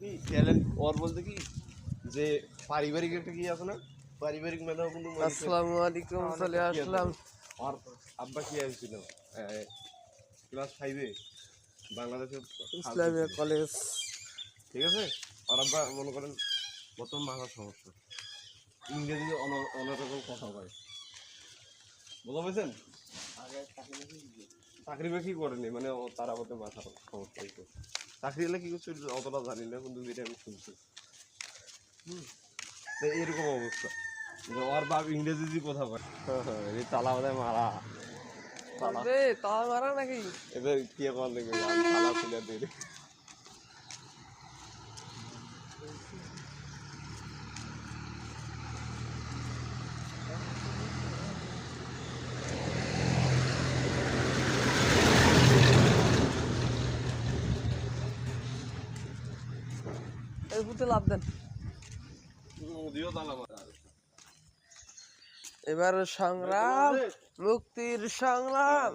কি ট্যালেন্ট ওর বলতে কি? যে পারিবারিক একটা কি আছে না? পারিবারিক কিন্তু আসসালামু আলাইকুম চলে আসলাম। আর আব্বা কি আসছিল? ক্লাস ফাইভে বাংলাদেশের ইসলামিয়া কলেজ ঠিক আছে? আর আব্বা মনে করেন প্রথম মাথার সমস্যা। ইংরেজি অন- অন্যরকম কথা কয়। বুঝতে পেরেছেন? চাকরি বাকরি করেনি মানে তারা তার মাথা সমস্যা হয়েছে চাকরি হলে কি করছে অতটা জানি না কিন্তু এটা আমি শুনছি। হুম। এরকম অবস্থা। ওর বাপ ইংরেজি কথা বলে। হ্যাঁ তালা বোধহয় মারা। তালা। তালা মারা নাকি? এবার কি করলে তালা খুলে দিয়ে এবার সংগ্রাম মুক্তির সংগ্রাম।